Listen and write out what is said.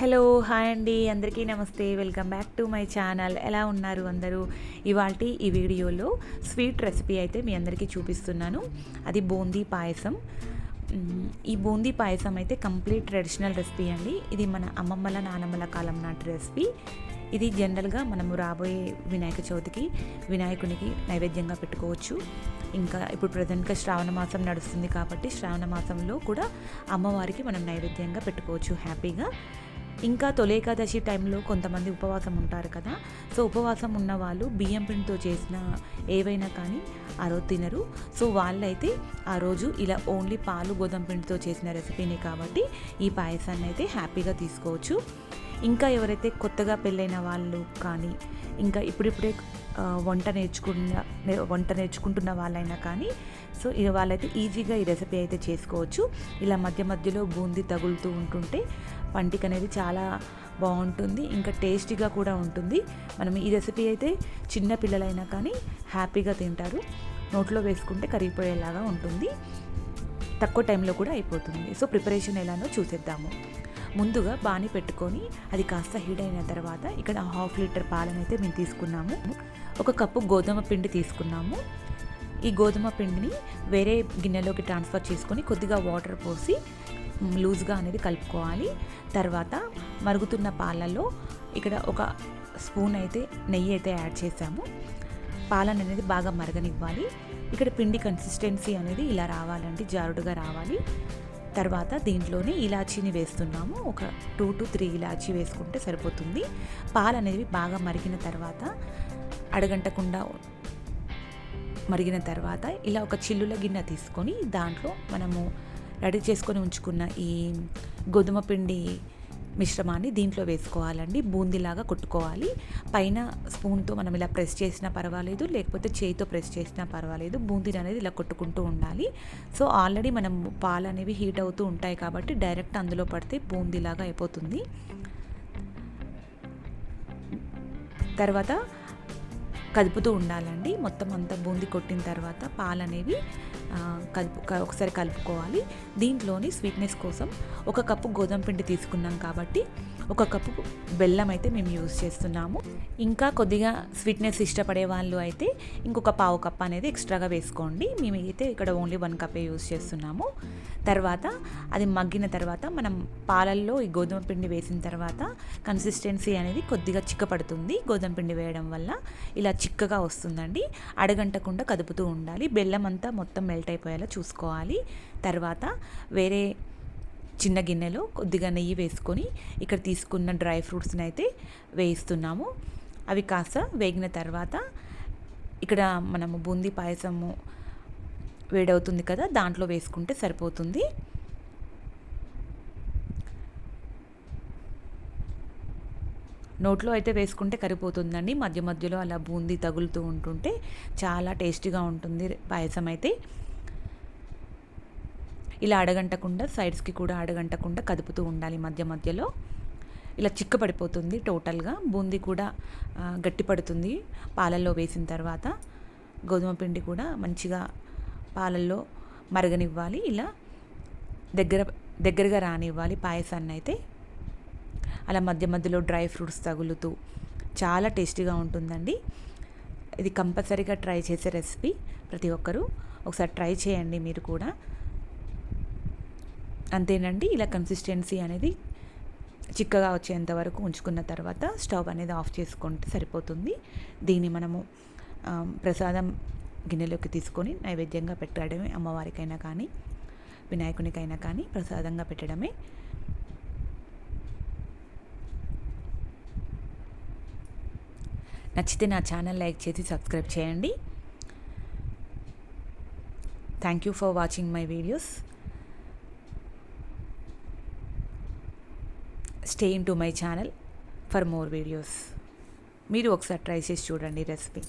Hello hi అండి. అందరికీ నమస్తే. Welcome back to my channel. ఎలా ఉన్నారు అందరూ? ఇవాళ ఈ వీడియోలో స్వీట్ రెసిపీ అయితే మీ అందరికీ చూపిస్తున్నాను. అది బూందీ పాయసం. ఈ బూందీ పాయసం అయితే కంప్లీట్ ట్రెడిషనల్ రెసిపీ అండి. ఇది మన అమ్మమ్మల నానమ్మల కాలం నాటి రెసిపీ. ఇది జనరల్గా మనము రాబోయే వినాయక చవితికి వినాయకునికి నైవేద్యంగా పెట్టుకోవచ్చు. ఇంకా ఇప్పుడు ప్రజెంట్గా శ్రావణ మాసం నడుస్తుంది కాబట్టి శ్రావణ మాసంలో కూడా అమ్మవారికి మనం నైవేద్యంగా పెట్టుకోవచ్చు హ్యాపీగా. ఇంకా తొలేకాదశి టైంలో కొంతమంది ఉపవాసం ఉంటారు కదా. సో ఉపవాసం ఉన్న వాళ్ళు బియ్యం పిండితో చేసిన ఏవైనా కానీ ఆ రోజు తినరు. సో వాళ్ళైతే ఆ రోజు ఇలా ఓన్లీ పాలు గోధుమ పిండితో చేసిన రెసిపీని కాబట్టి ఈ పాయసాన్ని అయితే హ్యాపీగా తీసుకోవచ్చు. ఇంకా ఎవరైతే కొత్తగా పెళ్ళైన వాళ్ళు కానీ ఇంకా ఇప్పుడిప్పుడే వంట నేర్చుకున్న వంట నేర్చుకుంటున్న వాళ్ళైనా కానీ సో ఇక వాళ్ళైతే ఈజీగా ఈ రెసిపీ అయితే చేసుకోవచ్చు. ఇలా మధ్య మధ్యలో బూందీ తగులుతూ ఉంటుంటే పంటికి అనేది చాలా బాగుంటుంది ఇంకా టేస్టీగా కూడా ఉంటుంది. మనం ఈ రెసిపీ అయితే చిన్న పిల్లలైనా కానీ హ్యాపీగా తింటారు. నోట్లో వేసుకుంటే కరిగిపోయేలాగా ఉంటుంది. తక్కువ టైంలో కూడా అయిపోతుంది. సో ప్రిపరేషన్ ఎలానో చూసేద్దాము. ముందుగా బాణి పెట్టుకొని అది కాస్త హీట్ అయిన తర్వాత ఇక్కడ హాఫ్ లీటర్ పాలనైతే మేము తీసుకున్నాము. ఒక కప్పు గోధుమ పిండి తీసుకున్నాము. ఈ గోధుమ పిండిని వేరే గిన్నెలోకి ట్రాన్స్ఫర్ చేసుకొని కొద్దిగా వాటర్ పోసి లూజ్గా అనేది కలుపుకోవాలి. తర్వాత మరుగుతున్న పాలలో ఇక్కడ ఒక స్పూన్ అయితే నెయ్యి అయితే యాడ్ చేసాము పాలన అనేది బాగా మరగనివ్వాలి. ఇక్కడ పిండి కన్సిస్టెన్సీ అనేది ఇలా రావాలండి జారుడుగా రావాలి. తర్వాత దీంట్లోనే ఇలాచీని వేస్తున్నాము. ఒక టూ టు త్రీ ఇలాచీ వేసుకుంటే సరిపోతుంది. పాలు అనేవి బాగా మరిగిన తర్వాత అడగంటకుండా మరిగిన తర్వాత ఇలా ఒక చిల్లుల గిన్నె తీసుకొని దాంట్లో మనము రెడీ చేసుకొని ఉంచుకున్న ఈ గోధుమ పిండి మిశ్రమాన్ని దీంట్లో వేసుకోవాలండి. బూందీలాగా కొట్టుకోవాలి. పైన స్పూన్తో మనం ఇలా ప్రెస్ చేసినా పర్వాలేదు లేకపోతే చేయితో ప్రెస్ చేసినా పర్వాలేదు. బూందీని అనేది ఇలా కొట్టుకుంటూ ఉండాలి. సో ఆల్రెడీ మనం పాలు అనేవి హీట్ అవుతూ ఉంటాయి కాబట్టి డైరెక్ట్ అందులో పడితే బూందీలాగా అయిపోతుంది. తర్వాత కదుపుతూ ఉండాలండి. మొత్తం అంతా బూందీ కొట్టిన తర్వాత పాలు అనేవి కలుపు ఒకసారి కలుపుకోవాలి. దీంట్లోని స్వీట్నెస్ కోసం ఒక కప్పు గోధుమ పిండి తీసుకున్నాం కాబట్టి ఒక కప్పు బెల్లం అయితే మేము యూజ్ చేస్తున్నాము. ఇంకా కొద్దిగా స్వీట్నెస్ ఇష్టపడే వాళ్ళు అయితే ఇంకొక పావు కప్ అనేది ఎక్స్ట్రాగా వేసుకోండి. మేము అయితే ఇక్కడ ఓన్లీ వన్ కప్పే యూజ్ చేస్తున్నాము. తర్వాత అది మగ్గిన తర్వాత మనం పాలల్లో ఈ గోధుమ పిండి వేసిన తర్వాత కన్సిస్టెన్సీ అనేది కొద్దిగా చిక్కపడుతుంది. గోధుమ పిండి వేయడం వల్ల ఇలా చిక్కగా వస్తుందండి. అడగంటకుండా కదుపుతూ ఉండాలి. బెల్లం అంతా మొత్తం మెల్ట్ అయిపోయేలా చూసుకోవాలి. తర్వాత వేరే చిన్న గిన్నెలో కొద్దిగా నెయ్యి వేసుకొని ఇక్కడ తీసుకున్న డ్రై ఫ్రూట్స్ని అయితే వేయిస్తున్నాము. అవి కాస్త వేగిన తర్వాత ఇక్కడ మనము బూందీ పాయసము వేడవుతుంది కదా దాంట్లో వేసుకుంటే సరిపోతుంది. నోట్లో అయితే వేసుకుంటే కరిపోతుందండి మధ్య మధ్యలో అలా బూందీ తగులుతూ ఉంటుంటే చాలా టేస్టీగా ఉంటుంది పాయసం అయితే. ఇలా అడగంటకుండా సైడ్స్కి కూడా అడగంటకుండా కదుపుతూ ఉండాలి మధ్య మధ్యలో. ఇలా చిక్కపడిపోతుంది టోటల్గా. బూందీ కూడా గట్టి గట్టిపడుతుంది పాలల్లో వేసిన తర్వాత. గోధుమ పిండి కూడా మంచిగా పాలల్లో మరగనివ్వాలి. ఇలా దగ్గర దగ్గరగా రానివ్వాలి పాయసాన్ని అయితే అలా మధ్య మధ్యలో డ్రై ఫ్రూట్స్ తగులుతూ చాలా టేస్టీగా ఉంటుందండి. ఇది కంపల్సరీగా ట్రై చేసే రెసిపీ ప్రతి ఒక్కరూ. ఒకసారి ట్రై చేయండి మీరు కూడా. అంతేనండి ఇలా కన్సిస్టెన్సీ అనేది చిక్కగా వచ్చేంత వరకు ఉంచుకున్న తర్వాత స్టవ్ అనేది ఆఫ్ చేసుకుంటే సరిపోతుంది. దీన్ని మనము ప్రసాదం గిన్నెలోకి తీసుకొని నైవేద్యంగా పెట్టడమే అమ్మవారికైనా కానీ వినాయకునికైనా కానీ ప్రసాదంగా పెట్టడమే. నచ్చితే నా ఛానల్ లైక్ చేసి సబ్స్క్రైబ్ చేయండి. Thank you for watching my videos stay in to my channel for more videos మీరు ఒకసారి ట్రై చేసి చూడండి రెసిపీ